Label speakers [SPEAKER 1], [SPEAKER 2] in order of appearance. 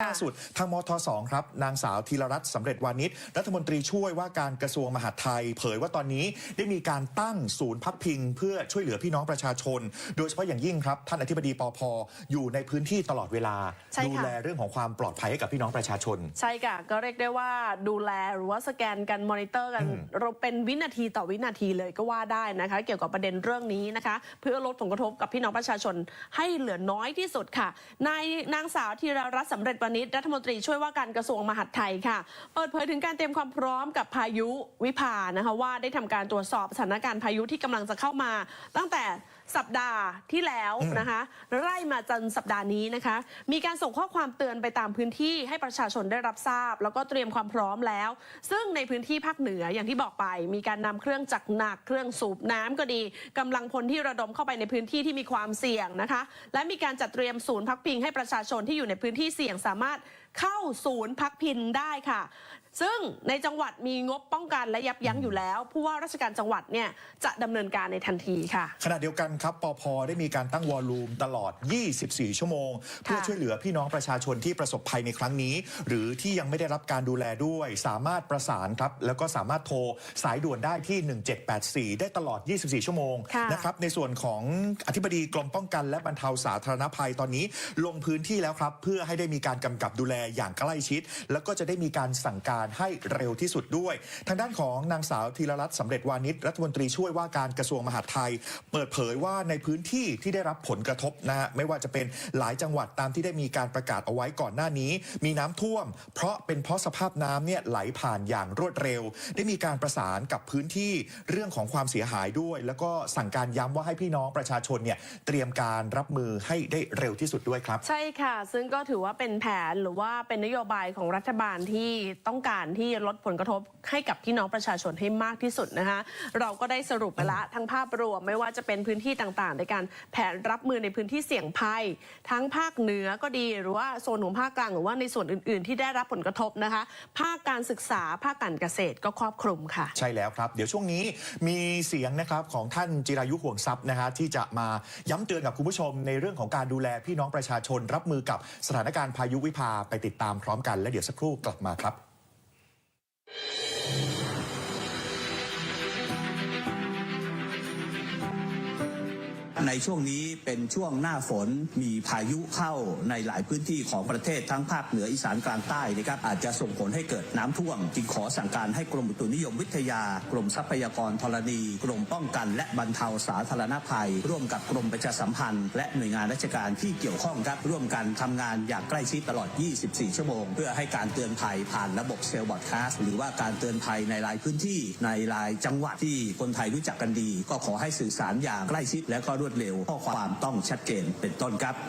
[SPEAKER 1] ล่าสุดทางมทสครับ นางสาวธีรรัตน์สำเร็จวานิชรัฐมนตรีช่วยว่าการกระทรวงมหาดไทย เผยว่าตอนนี้ได้มีการตั้งศูนย์พักพิง เพื่อช่วยเหลือพี่น้องประชาชน โดยเฉพาะอย่างยิ่งครับ ท่านอธิบดีปอพอยู่ในพื้นที่ตลอดเวลา
[SPEAKER 2] ใช่ค่ะ
[SPEAKER 1] ดูแลเรื่องของความปลอดภัยให้กับพี่น้องประชาชน
[SPEAKER 2] ใช่ค่ะ ก็เรียกได้ว่าดูแลหรือว่าสแกนกันมอนิเตอร์กัน
[SPEAKER 1] อืม
[SPEAKER 2] เราเป็นวินาทีต่อวินาทีเลยก็ว่าได้นะคะ เกี่ยวกับประเด็นเรื่องนี้นะคะ เพื่อลดผลกระทบกับพี่น้องประชาชนให้เหลือน้อยที่สุดค่ะนายนางสาวธีรรัตน์สำเร็จณิชรัฐมนตรีช่วยว่าการกระทรวงมหาดไทยค่ะ เปิดเผยถึงการเตรียมความพร้อมกับพายุวิภานะคะว่าได้ทำการตรวจสอบสถานการณ์พายุที่กำลังจะเข้ามา ตั้งแต่สัปดาห์ที่แล้วนะคะไล่มาจนสัปดาห์นี้นะคะ มีการส่งข้อความเตือนไปตามพื้นที่ให้ประชาชนได้รับทราบ แล้วก็เตรียมความพร้อมแล้ว ซึ่งในพื้นที่ภาคเหนืออย่างที่บอกไป มีการนำเครื่องจักรหนักเครื่องสูบน้ำก็ดีกำลังพลที่ระดมเข้าไปในพื้นที่ที่มีความเสี่ยงนะคะ และมีการจัดเตรียมศูนย์พักพิงให้ประชาชนที่อยู่ในพื้นที่เสี่ยงสามามารถ เข้าศูนย์พักพิงได้ค่ะ ซึ่งในจังหวัดมีงบป้องกันและยับยั้งอยู่แล้วผู้ว่าราชการจังหวัดเนี่ยจะดำเนินการในทันทีค่ะ
[SPEAKER 1] ขณะเดียวกันครับปอพได้มีการตั้งวอลลุ่มตลอด 24 ชั่วโมง เพื่อช่วยเหลือพี่น้องประชาชนที่ประสบภัยในครั้งนี้ หรือที่ยังไม่ได้รับการดูแลด้วย สามารถประสานครับแล้วก็สามารถโทรสายด่วนได้ที่ 1784 ได้ตลอด 24 ชั่วโมง
[SPEAKER 2] ค่ะ
[SPEAKER 1] นะครับในส่วนของอธิบดีกรมป้องกัน และบรรเทาสาธารณภัยตอนนี้ ลงพื้นที่แล้วครับเพื่อให้ได้มีการกำกับดูแลอย่างใกล้ชิด แล้วก็จะได้มีการสั่งการให้เร็วที่สุดด้วย ทางด้านของนางสาวธีรรัตน์สำเร็จวานิชรัฐมนตรีช่วยว่าการกระทรวงมหาดไทย เปิดเผยว่าในพื้นที่ที่ได้รับผลกระทบนะฮะไม่ว่าจะเป็นหลายจังหวัดตามที่ได้มีการประกาศเอาไว้ก่อนหน้านี้ มีน้ำท่วม เพราะเป็นเพราะสภาพน้ำเนี่ยไหลผ่านอย่างรวดเร็ว ได้มีการประสานกับพื้นที่เรื่องของความเสียหายด้วย แล้วก็สั่งการย้ำว่าให้พี่น้องประชาชนเนี่ยเตรียมการรับมือให้ได้เร็วที่สุดด้วยครับ
[SPEAKER 2] ใช่ค่ะ ซึ่งก็ถือว่าเป็นแผนหรือว่าาเป็นนโยบายของรัฐบาลที่ต้องการที่ลดผลกระทบให้กับพี่น้องประชาชนให้มากที่สุดนะคะเราก็ได้สรุปไปละทั้งภาพรวมไม่ว่าจะเป็นพื้นที่ต่างๆ ในการแผนรับมือในพื้นที่เสี่ยงภัย ทั้งภาคเหนือก็ดีหรือว่าโซนของภาคกลางหรือว่าในส่วนอื่น ๆ ที่ได้รับผลกระทบนะคะ ภาคการศึกษาภาคการเกษตรก็ครอบคลุมค่ะ
[SPEAKER 1] ใช่แล้วครับ เดี๋ยวช่วงนี้มีเสียงนะครับของท่านจิรายุห่วงทรัพย์นะฮะที่จะมาย้ำเตือนกับคุณผู้ชมในเรื่องของการดูแลพี่น้องประชาชน รับมือกับสถานการณ์พายุวิภาไปติดตามพร้อมกัน และเดี๋ยวสักครู่กลับมาครับ
[SPEAKER 3] ในช่วงนี้เป็นช่วงหน้าฝนมีพายุเข้าในหลายพื้นที่ของประเทศทั้งภาคเหนืออีสานกลางใต้นะครับอาจจะส่งผลให้เกิดน้ำท่วม จึงขอสั่งการให้กรมอุตุนิยมวิทยา กรมทรัพยากรธรณีกรมป้องกัน และบรรเทาสาธารณภัย ร่วมกับกรมประชาสัมพันธ์ และหน่วยงานราชการที่เกี่ยวข้องครับร่วมกันทำงานอย่างใกล้ชิดตลอด 24 ชั่วโมง เพื่อให้การเตือนภัยผ่านระบบเซลล์บอดคาสต์หรือว่าการเตือนภัยในหลายพื้นที่ในหลายจังหวัดที่คนไทยรู้จักกันดี ก็ขอให้สื่อสารอย่างใกล้ชิดและก็รวดเร็วข้อความต้องชัดเจนเป็นต้นครับ